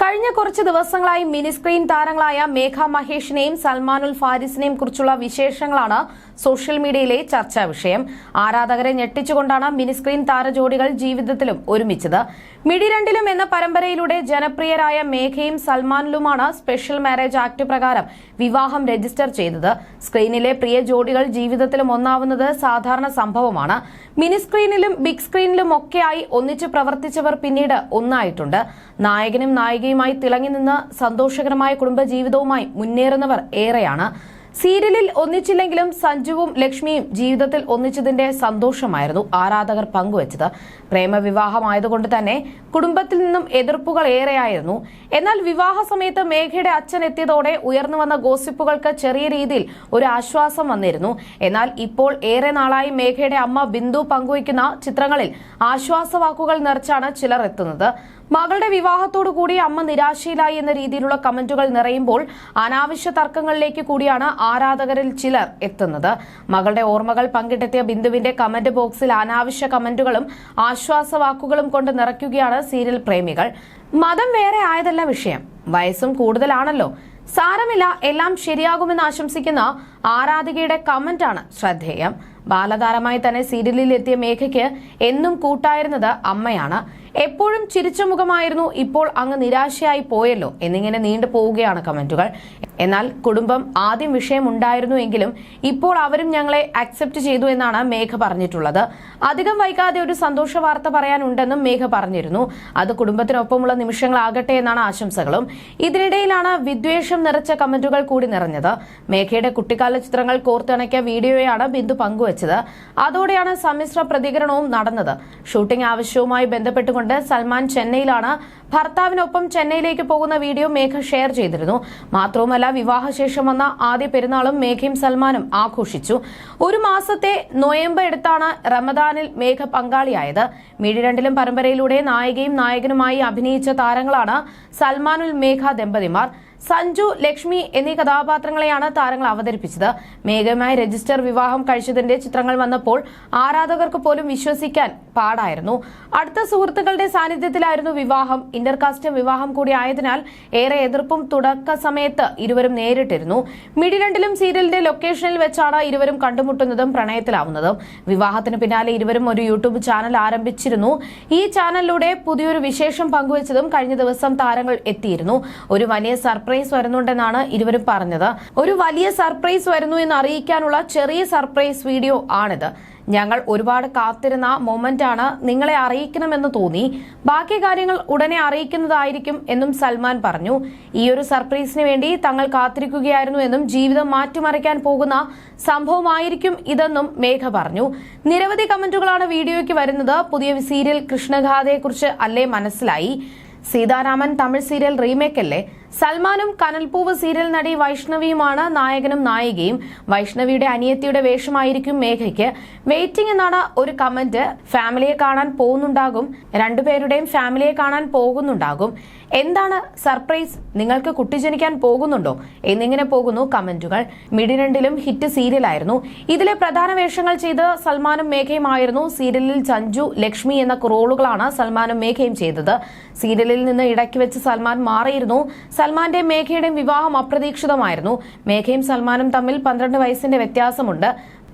കഴിഞ്ഞ കുറച്ച് ദിവസങ്ങളായി മിനി സ്ക്രീൻ താരങ്ങളായ മേഘ മഹേഷിനെയും സൽമാനുൽ ഫാരിസിനെയും കുറിച്ചുള്ള വിശേഷങ്ങളാണ് സോഷ്യൽ മീഡിയയിലെ ചർച്ചാ വിഷയം. ആരാധകരെ ഞെട്ടിച്ചുകൊണ്ടാണ് മിനി സ്ക്രീൻ താരജോഡികൾ ജീവിതത്തിലും ഒരുമിച്ചത്. മിഡി രണ്ടിലും എന്ന പരമ്പരയിലൂടെ ജനപ്രിയരായ മേഘയും സൽമാനിലുമാണ് സ്പെഷ്യൽ മാരേജ് ആക്ട് പ്രകാരം വിവാഹം രജിസ്റ്റർ ചെയ്തത്. സ്ക്രീനിലെ പ്രിയ ജോഡികൾ ജീവിതത്തിലും ഒന്നാവുന്നത് സാധാരണ സംഭവമാണ്. മിനി സ്ക്രീനിലും ബിഗ് സ്ക്രീനിലും ഒക്കെയായി ഒന്നിച്ച് പ്രവർത്തിച്ചവർ പിന്നീട് ഒന്നായിട്ടുണ്ട്. നായകനും നായികയുമായി തിളങ്ങി നിന്ന് സന്തോഷകരമായ കുടുംബജീവിതവുമായി മുന്നേറുന്നവർ ഏറെയാണ്. സീരിയലിൽ ഒന്നിച്ചില്ലെങ്കിലും സഞ്ജുവും ലക്ഷ്മിയും ജീവിതത്തിൽ ഒന്നിച്ചതിന്റെ സന്തോഷമായിരുന്നു ആരാധകർ പങ്കുവച്ചത്. പ്രേമവിവാഹമായതുകൊണ്ട് തന്നെ കുടുംബത്തിൽ നിന്നും എതിർപ്പുകൾ ഏറെയായിരുന്നു. എന്നാൽ വിവാഹ സമയത്ത് മേഘയുടെ അച്ഛൻ എത്തിയതോടെ ഉയർന്നുവന്ന ഗോസിപ്പുകൾക്ക് ചെറിയ രീതിയിൽ ഒരു ആശ്വാസം വന്നിരുന്നു. എന്നാൽ ഇപ്പോൾ ഏറെ നാളായി മേഘയുടെ അമ്മ ബിന്ദു പങ്കുവയ്ക്കുന്ന ചിത്രങ്ങളിൽ ആശ്വാസവാക്കുകൾ നിറച്ചാണ് ചിലർ എത്തുന്നത്. മകളുടെ വിവാഹത്തോടു കൂടി അമ്മ നിരാശയിലായി എന്ന രീതിയിലുള്ള കമന്റുകൾ നിറയുമ്പോൾ അനാവശ്യ തർക്കങ്ങളിലേക്ക് കൂടിയാണ് ആരാധകരിൽ ചിലർ എത്തുന്നത്. മകളുടെ ഓർമ്മകൾ പങ്കിട്ടെത്തിയ ബിന്ദുവിന്റെ കമന്റ് ബോക്സിൽ അനാവശ്യ കമന്റുകളും ആശ്വാസവാക്കുകളും കൊണ്ട് നിറയ്ക്കുകയാണ് സീരിയൽ പ്രേമികൾ. മതം വേറെ ആയതല്ല വിഷയം. വയസ്സും കൂടുതലാണല്ലോ. സാരമില്ല എല്ലാം ശരിയാകുമെന്ന് ആശംസിക്കുന്ന ആരാധികയുടെ കമന്റാണ് ശ്രദ്ധേയം. ബാലതാരമായി തന്നെ സീരിയലിൽ എത്തിയ മേഘയ്ക്ക് എന്നും കൂട്ടായിരുന്നത് അമ്മയാണ്. എപ്പോഴും ചിരിച്ച മുഖമായിരുന്നു ഇപ്പോൾ അങ്ങ് നിരാശയായി പോയല്ലോ. എന്നിങ്ങനെ നീണ്ടു പോവുകയാണ് കമന്റുകൾ. എന്നാൽ കുടുംബം ആദ്യം വിഷയമുണ്ടായിരുന്നു എങ്കിലും ഇപ്പോൾ അവരും ഞങ്ങളെ അക്സെപ്റ്റ് ചെയ്തു എന്നാണ് മേഘ പറഞ്ഞിട്ടുള്ളത്. അധികം വൈകാതെ ഒരു സന്തോഷ വാർത്ത പറയാനുണ്ടെന്നും മേഘ പറഞ്ഞിരുന്നു. അത് കുടുംബത്തിനൊപ്പമുള്ള നിമിഷങ്ങളാകട്ടെ എന്നാണ് ആശംസകളും. ഇതിനിടയിലാണ് വിദ്വേഷം നിറച്ച കമന്റുകൾ കൂടി നിറഞ്ഞത്. മേഘയുടെ കുട്ടിക്കാല ചിത്രങ്ങൾ കോർത്തിണക്കിയ വീഡിയോയാണ് ബിന്ദു പങ്കുവച്ചത്. അതോടെയാണ് സമ്മിശ്ര പ്രതികരണവും നടന്നത്. ഷൂട്ടിംഗ് ആവശ്യവുമായി ബന്ധപ്പെട്ടുകൊണ്ട് സൽമാൻ ചെന്നൈയിലാണ്. ഭർത്താവിനൊപ്പം ചെന്നൈയിലേക്ക് പോകുന്ന വീഡിയോ മേഘ ഷെയർ ചെയ്തിരുന്നു. മാത്രവുമല്ല വിവാഹശേഷം വന്ന ആദ്യ പെരുന്നാളും മേഘയും സൽമാനും ആഘോഷിച്ചു. ഒരു മാസത്തെ നൊയമ്പ് എടുത്താണ് റമദാനിൽ മേഘ പങ്കാളിയായത്. മീഡിയ രണ്ടിലും പരമ്പരയിലൂടെ നായികയും നായകനുമായി അഭിനയിച്ച താരങ്ങളാണ് സൽമാനുൽ മേഘ ദമ്പതിമാർ. സഞ്ജു ലക്ഷ്മി എന്നീ കഥാപാത്രങ്ങളെയാണ് താരങ്ങൾ അവതരിപ്പിച്ചത്. മേഘമായി രജിസ്റ്റർ വിവാഹം കഴിച്ചതിന്റെ ചിത്രങ്ങൾ വന്നപ്പോൾ ആരാധകർക്ക് പോലും വിശ്വസിക്കാൻ പാടായിരുന്നു. അടുത്ത സുഹൃത്തുക്കളുടെ സാന്നിധ്യത്തിലായിരുന്നു വിവാഹം. ഇന്റർകാസ്റ്റ് വിവാഹം കൂടി ആയതിനാൽ ഏറെ എതിർപ്പും തുടക്ക സമയത്ത് ഇരുവരും നേരിട്ടിരുന്നു. മിഡിലണ്ടിലും സീരിയലിന്റെ ലൊക്കേഷനിൽ വെച്ചാണ് ഇരുവരും കണ്ടുമുട്ടുന്നതും പ്രണയത്തിലാവുന്നതും. വിവാഹത്തിന് പിന്നാലെ ഇരുവരും ഒരു യൂട്യൂബ് ചാനൽ ആരംഭിച്ചിരുന്നു. ഈ ചാനലിലൂടെ പുതിയൊരു വിശേഷം പങ്കുവച്ചതും കഴിഞ്ഞ ദിവസം താരങ്ങൾ എത്തിയിരുന്നു. ഒരു വലിയ സർപ്രൈസ് വരുന്നുണ്ടെന്നാണ് ഇരുവരും പറഞ്ഞത്. ഒരു വലിയ സർപ്രൈസ് വരുന്നു എന്ന് അറിയിക്കാനുള്ള ചെറിയ സർപ്രൈസ് വീഡിയോ ആണിത്. ഞങ്ങൾ ഒരുപാട് കാത്തിരുന്ന മൊമെന്റ് ആണ് നിങ്ങളെ അറിയിക്കണമെന്ന് തോന്നി. ബാക്കി കാര്യങ്ങൾ ഉടനെ അറിയിക്കുന്നതായിരിക്കും എന്നും സൽമാൻ പറഞ്ഞു. ഈ ഒരു സർപ്രൈസിന് വേണ്ടി തങ്ങൾ കാത്തിരിക്കുകയായിരുന്നു എന്നും ജീവിതം മാറ്റിമറിക്കാൻ പോകുന്ന സംഭവമായിരിക്കും ഇതെന്നും മേഘ പറഞ്ഞു. നിരവധി കമന്റുകളാണ് വീഡിയോയ്ക്ക് വരുന്നത്. പുതിയ സീരിയൽ കൃഷ്ണഗാഥയെക്കുറിച്ച് അല്ലേ മനസ്സിലായി. സീതാരാമൻ തമിഴ് സീരിയൽ റീമേക്ക് അല്ലേ സൽമാനും കനൽപൂവ് സീരിയൽ നടി വൈഷ്ണവിയുമാണ് നായകനും നായികയും. വൈഷ്ണവിയുടെ അനിയത്തിയുടെ വേഷമായിരിക്കും മേഘയ്ക്ക്. വെയിറ്റിംഗ് എന്നാണ് ഒരു കമന്റ്. ഫാമിലിയെ കാണാൻ പോകുന്നുണ്ടാകും. രണ്ടുപേരുടെയും ഫാമിലിയെ കാണാൻ പോകുന്നുണ്ടാകും. എന്താണ് സർപ്രൈസ്? നിങ്ങൾക്ക് കുട്ടി ജനിക്കാൻ പോകുന്നുണ്ടോ? എന്നിങ്ങനെ പോകുന്നു കമന്റുകൾ. മിഡിനണ്ടിലും ഹിറ്റ് സീരിയലായിരുന്നു. ഇതിലെ പ്രധാന വേഷങ്ങൾ ചെയ്ത് സൽമാനും മേഘയുമായിരുന്നു. സീരിയലിൽ സഞ്ജു ലക്ഷ്മി എന്ന റോളുകളാണ് സൽമാനും മേഘയും ചെയ്തത്. സീരിയലിൽ നിന്ന് ഇടയ്ക്ക് വെച്ച് സൽമാൻ മാറിയിരുന്നു. സൽമാന്റെ മേഘയുടെയും വിവാഹം അപ്രതീക്ഷിതമായിരുന്നു. മേഘയും സൽമാനും തമ്മിൽ പന്ത്രണ്ട് വയസ്സിന്റെ വ്യത്യാസമുണ്ട്.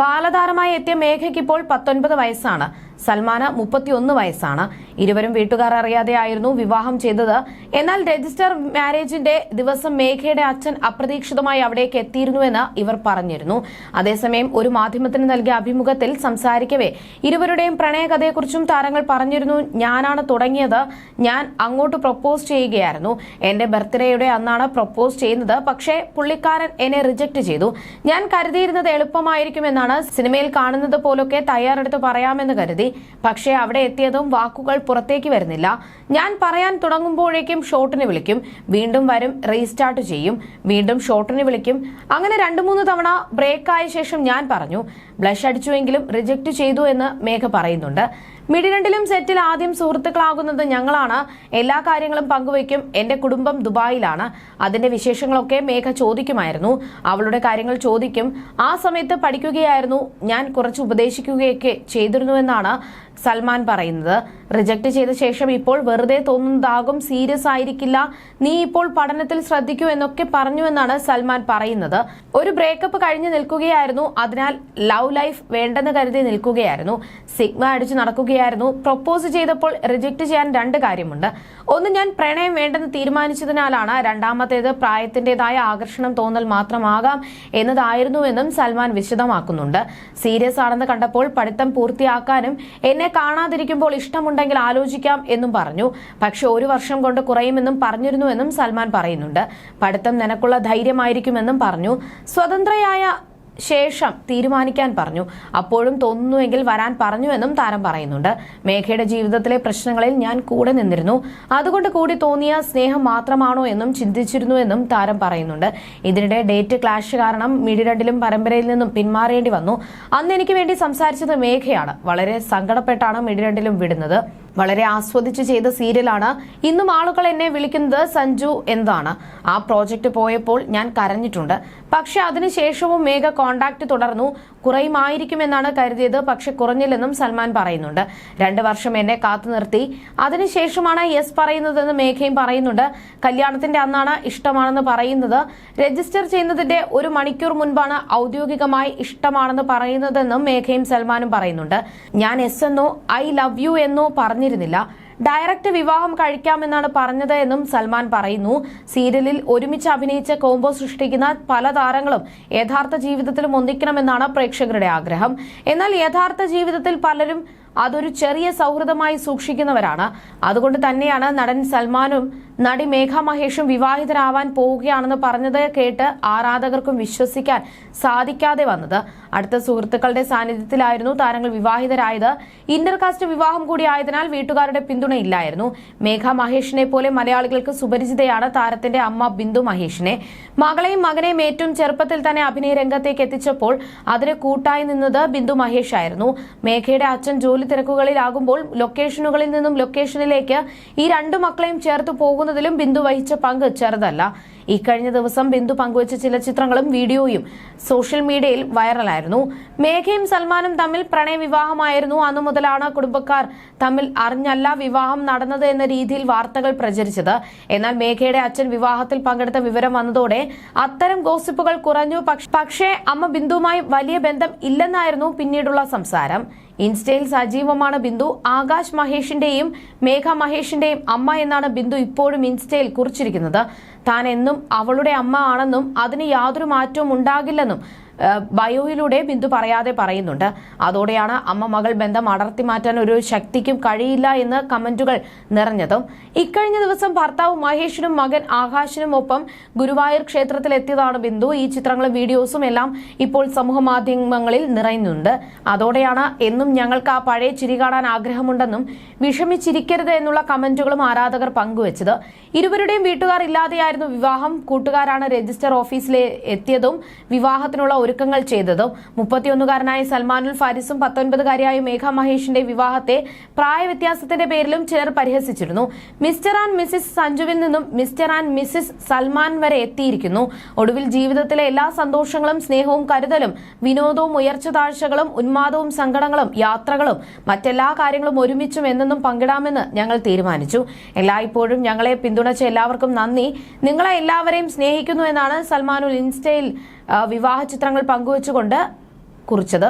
ബാലതാരമായി എത്തിയ മേഘയ്ക്ക് ഇപ്പോൾ പത്തൊൻപത് വയസ്സാണ്. സൽമാന് മുപ്പത്തിയൊന്ന് വയസ്സാണ്. ഇരുവരും വീട്ടുകാർ അറിയാതെയായിരുന്നു വിവാഹം ചെയ്തത്. എന്നാൽ രജിസ്റ്റർ മാരേജിന്റെ ദിവസം മേഘയുടെ അച്ഛൻ അപ്രതീക്ഷിതമായി അവിടേക്ക് എത്തിയിരുന്നുവെന്ന് ഇവർ പറഞ്ഞിരുന്നു. അതേസമയം ഒരു മാധ്യമത്തിന് നൽകിയ അഭിമുഖത്തിൽ സംസാരിക്കവേ ഇരുവരുടെയും പ്രണയകഥയെക്കുറിച്ചും താരങ്ങൾ പറഞ്ഞിരുന്നു ഞാനാണ് തുടങ്ങിയത്. ഞാൻ അങ്ങോട്ട് പ്രപ്പോസ് ചെയ്യുകയായിരുന്നു. എന്റെ ബർത്ത്ഡേയുടെ അന്നാണ് പ്രപ്പോസ് ചെയ്യുന്നത്. പക്ഷേ പുള്ളിക്കാരൻ എന്നെ റിജക്ട് ചെയ്തു. ഞാൻ കരുതിയിരുന്നത് എളുപ്പമായിരിക്കുമെന്നാണ്. സിനിമയിൽ കാണുന്നത് പോലൊക്കെ തയ്യാറെടുത്ത് പറയാമെന്ന് കരുതി. പക്ഷേ അവിടെ എത്തിയതും വാക്കുകൾ പുറത്തേക്ക് വരുന്നില്ല. ഞാൻ പറയാൻ തുടങ്ങുമ്പോഴേക്കും ഷോട്ടിന് വിളിക്കും. വീണ്ടും വരും റീസ്റ്റാർട്ട് ചെയ്യും. വീണ്ടും ഷോട്ടിന് വിളിക്കും. അങ്ങനെ രണ്ടു മൂന്ന് തവണ ബ്രേക്ക് ആയ ശേഷം ഞാൻ പറഞ്ഞു ബ്ലഷ് അടിച്ചുവെങ്കിലും റിജക്ട് ചെയ്തു എന്ന് മേഘ പറയുന്നുണ്ട്. മിഡി രണ്ടിലും സെറ്റിൽ ആദ്യം സുഹൃത്തുക്കളാകുന്നത് ഞങ്ങളാണ്. എല്ലാ കാര്യങ്ങളും പങ്കുവയ്ക്കും. എന്റെ കുടുംബം ദുബായിലാണ്. അതിന്റെ വിശേഷങ്ങളൊക്കെ മേഘ ചോദിക്കുമായിരുന്നു. അവളുടെ കാര്യങ്ങൾ ചോദിക്കും. ആ സമയത്ത് പഠിക്കുകയായിരുന്നു. ഞാൻ കുറച്ച് ഉപദേശിക്കുകയൊക്കെ ചെയ്തിരുന്നുവെന്നാണ് സൽമാൻ പറയുന്നത്. റിജക്ട് ചെയ്ത ശേഷം ഇപ്പോൾ വെറുതെ തോന്നുന്നതാകും സീരിയസ് ആയിരിക്കില്ല. നീ ഇപ്പോൾ പഠനത്തിൽ ശ്രദ്ധിക്കൂ എന്നൊക്കെ പറഞ്ഞു എന്നാണ് സൽമാൻ പറയുന്നത്. ഒരു ബ്രേക്കപ്പ് കഴിഞ്ഞ് നിൽക്കുകയായിരുന്നു. അതിനാൽ ലവ് ലൈഫ് വേണ്ടെന്ന് കരുതി നിൽക്കുകയായിരുന്നു. സിഗ്മ അടിച്ചു നടക്കുകയായിരുന്നു. പ്രൊപ്പോസ് ചെയ്തപ്പോൾ റിജക്ട് ചെയ്യാൻ രണ്ട് കാര്യമുണ്ട്. ഒന്ന് ഞാൻ പ്രണയം വേണ്ടെന്ന് തീരുമാനിച്ചതിനാലാണ് രണ്ടാമത്തേത് പ്രായത്തിന്റേതായ ആകർഷണം തോന്നൽ മാത്രമാകാം എന്നതായിരുന്നുവെന്നും സൽമാൻ വിശദമാക്കുന്നുണ്ട്. സീരിയസ് ആണെന്ന് കണ്ടപ്പോൾ പഠിത്തം പൂർത്തിയാക്കാനും എന്നെ കാണാതിരിക്കുമ്പോൾ ഇഷ്ടമുണ്ടെങ്കിൽ ആലോചിക്കാം എന്നും പറഞ്ഞു. പക്ഷെ ഒരു വർഷം കൊണ്ട് കുറയുമെന്നും പറഞ്ഞിരുന്നുവെന്നും സൽമാൻ പറയുന്നുണ്ട്. പഠിത്തം നിനക്കുള്ള ധൈര്യമായിരിക്കുമെന്നും പറഞ്ഞു. സ്വതന്ത്രയായ ശേഷം തീരുമാനിക്കാൻ പറഞ്ഞു. അപ്പോഴും തോന്നുന്നുവെങ്കിൽ വരാൻ പറഞ്ഞു എന്നും താരം പറയുന്നുണ്ട്. മേഘയുടെ ജീവിതത്തിലെ പ്രശ്നങ്ങളിൽ ഞാൻ കൂടെ നിന്നിരുന്നു. അതുകൊണ്ട് കൂടി തോന്നിയ സ്നേഹം മാത്രമാണോ എന്നും ചിന്തിച്ചിരുന്നു എന്നും താരം പറയുന്നുണ്ട്. ഇതിനിടെ ഡേറ്റ് ക്ലാഷ് കാരണം മിഡിരണ്ടിലും പരമ്പരയിൽ നിന്നും പിന്മാറേണ്ടി വന്നു. അന്ന് എനിക്ക് വേണ്ടി സംസാരിച്ചത് മേഘയാണ്. വളരെ സങ്കടപ്പെട്ടാണ് മിഡിരണ്ടിലും വിടുന്നത്. വളരെ ആസ്വദിച്ച് ചെയ്ത സീരിയലാണ്. ഇന്നും ആളുകൾ എന്നെ വിളിക്കുന്നത് സഞ്ജു എന്താണ്? ആ പ്രോജക്റ്റ് പോയപ്പോൾ ഞാൻ കരഞ്ഞിട്ടുണ്ട്. പക്ഷെ അതിനുശേഷവും മേഘ കോണ്ടാക്ട് തുടർന്നു. കുറയുമായിരിക്കുമെന്നാണ് കരുതിയത്. പക്ഷെ കുറഞ്ഞില്ലെന്നും സൽമാൻ പറയുന്നുണ്ട്. രണ്ട് വർഷം എന്നെ കാത്തു നിർത്തി. അതിനുശേഷമാണ് യെസ് പറയുന്നതെന്ന് മേഘയും പറയുന്നുണ്ട്. കല്യാണത്തിന്റെ അന്നാണ് ഇഷ്ടമാണെന്ന് പറയുന്നത്. രജിസ്റ്റർ ചെയ്യുന്നതിന്റെ ഒരു മണിക്കൂർ മുൻപാണ് ഔദ്യോഗികമായി ഇഷ്ടമാണെന്ന് പറയുന്നതെന്നും മേഘയും സൽമാനും പറയുന്നുണ്ട്. ഞാൻ എസ് എന്നോ ഐ ലവ് യു എന്നോ പറഞ്ഞിരുന്നില്ല. ഡയറക്റ്റ് വിവാഹം കഴിക്കാമെന്നാണ് പറഞ്ഞത് എന്നും സൽമാൻ പറയുന്നു. സീരിയലിൽ ഒരുമിച്ച് അഭിനയിച്ച കോംബോ സൃഷ്ടിക്കുന്ന പല താരങ്ങളും യഥാർത്ഥ ജീവിതത്തിലും ഒന്നിക്കണമെന്നാണ് പ്രേക്ഷകരുടെ ആഗ്രഹം. എന്നാൽ യഥാർത്ഥ ജീവിതത്തിൽ പലരും അതൊരു ചെറിയ സൗഹൃദമായി സൂക്ഷിക്കുന്നവരാണ്. അതുകൊണ്ട് തന്നെയാണ് നടൻ സൽമാനും നടി മേഘ മഹേഷും വിവാഹിതരാവാൻ പോവുകയാണെന്ന് പറഞ്ഞത് കേട്ട് ആരാധകർക്കും വിശ്വസിക്കാൻ സാധിക്കാതെ വന്നത്. അടുത്ത സുഹൃത്തുക്കളുടെ സാന്നിധ്യത്തിലായിരുന്നു താരങ്ങൾ വിവാഹിതരായത്. ഇന്റർകാസ്റ്റ് വിവാഹം കൂടിയായതിനാൽ വീട്ടുകാരുടെ പിന്തുണയില്ലായിരുന്നു. മേഘ മഹേഷിനെ പോലെ മലയാളികൾക്ക് സുപരിചിതയാണ് താരത്തിന്റെ അമ്മ ബിന്ദു മഹേഷിനെ. മകളെയും മകനെയും ഏറ്റവും ചെറുപ്പത്തിൽ തന്നെ അഭിനയ രംഗത്തേക്ക് എത്തിച്ചപ്പോൾ അതിന് കൂട്ടായി നിന്നത് ബിന്ദു മഹേഷ് ആയിരുന്നു മേഘയുടെ അച്ഛൻ ജോലി തിരക്കുകളിലാകുമ്പോൾ ലൊക്കേഷനുകളിൽ നിന്നും ലൊക്കേഷനിലേക്ക് ഈ രണ്ടു മക്കളെയും ചേർത്ത് പോകുന്നതിലും ബിന്ദു വഹിച്ച പങ്ക് ചെറുതല്ല. ഇക്കഴിഞ്ഞ ദിവസം ബിന്ദു പങ്കുവച്ച ചില ചിത്രങ്ങളും വീഡിയോയും സോഷ്യൽ മീഡിയയിൽ വൈറലായിരുന്നു. മേഘയും സൽമാനും തമ്മിൽ പ്രണയ വിവാഹമായിരുന്നു അന്നു മുതലാണ് കുടുംബക്കാർ തമ്മിൽ അറിഞ്ഞല്ല വിവാഹം നടന്നത് എന്ന രീതിയിൽ വാർത്തകൾ പ്രചരിച്ചത്. എന്നാൽ മേഘയുടെ അച്ഛൻ വിവാഹത്തിൽ പങ്കെടുത്ത വിവരം വന്നതോടെ അത്തരം ഗോസിപ്പുകൾ കുറഞ്ഞു. പക്ഷേ അമ്മ ബിന്ദുവുമായി വലിയ ബന്ധം ഇല്ലെന്നായിരുന്നു പിന്നീടുള്ള സംസാരം. ഇൻസ്റ്റയിൽ സജീവമാണ് ബിന്ദു. ആകാശ് മഹേഷിന്റെയും മേഘ മഹേഷിന്റെയും അമ്മ എന്നാണ് ബിന്ദു ഇപ്പോഴും ഇൻസ്റ്റയിൽ കുറിച്ചിരിക്കുന്നത്. താൻ എന്നും അവളുടെ അമ്മ ആണെന്നും അതിന് യാതൊരു മാറ്റവും ഉണ്ടാകില്ലെന്നും ബയോയിലൂടെ ബിന്ദു പറയാതെ പറയുന്നുണ്ട്. അതോടെയാണ് അമ്മ മകൾ ബന്ധം അടർത്തി മാറ്റാൻ ഒരു ശക്തിക്കും കഴിയില്ല എന്ന് കമന്റുകൾ നിറഞ്ഞതും. ഇക്കഴിഞ്ഞ ദിവസം ഭർത്താവ് മഹേഷിനും മകൻ ആകാശിനും ഒപ്പം ഗുരുവായൂർ ക്ഷേത്രത്തിൽ എത്തിയതാണ് ബിന്ദു. ഈ ചിത്രങ്ങളും വീഡിയോസും എല്ലാം ഇപ്പോൾ സമൂഹ മാധ്യമങ്ങളിൽ നിറയുന്നുണ്ട്. അതോടെയാണ് എന്നും ഞങ്ങൾക്ക് ആ പഴയ ചിരി കാണാൻ ആഗ്രഹമുണ്ടെന്നും വിഷമിച്ചിരിക്കരുത് എന്നുള്ള കമന്റുകളും ആരാധകർ പങ്കുവച്ചത്. ഇരുവരുടെയും വീട്ടുകാർ ഇല്ലാതെയായിരുന്നു വിവാഹം. കൂട്ടുകാരാണ് രജിസ്റ്റർ ഓഫീസിലെ എത്തിയതും വിവാഹത്തിനുള്ള ഒരുക്കങ്ങൾ ചെയ്തതും മുപ്പത്തിയൊന്നുകാരനായ സൽമാനുൽ ഫാരിസും പത്തൊൻപതുകാരിയായ മേഘ മഹേഷിന്റെ വിവാഹത്തെ പ്രായവ്യത്യാസത്തിന്റെ പേരിലും ചിലർ പരിഹസിച്ചിരുന്നു. മിസ്റ്റർ ആൻഡ് മിസ്സിസ് സഞ്ജുവിൽ നിന്നും മിസ്റ്റർ ആൻഡ് മിസ്സിസ് സൽമാൻ വരെ എത്തിയിരിക്കുന്നു. ഒടുവിൽ ജീവിതത്തിലെ എല്ലാ സന്തോഷങ്ങളും സ്നേഹവും കരുതലും വിനോദവും ഉയർച്ച താഴ്ചകളും ഉന്മാദവും സങ്കടങ്ങളും യാത്രകളും മറ്റെല്ലാ കാര്യങ്ങളും ഒരുമിച്ചും എന്നെന്നും പങ്കിടാമെന്ന് ഞങ്ങൾ തീരുമാനിച്ചു. എല്ലായ്പ്പോഴും ഞങ്ങളെ പിന്തുണച്ച എല്ലാവർക്കും നന്ദി. നിങ്ങളെ എല്ലാവരെയും സ്നേഹിക്കുന്നു എന്നാണ് സൽമാനുൽ ഇൻസ്റ്റയിൽ വിവാഹ ചിത്രങ്ങൾ പങ്കുവച്ചുകൊണ്ട് കുറിച്ചത്.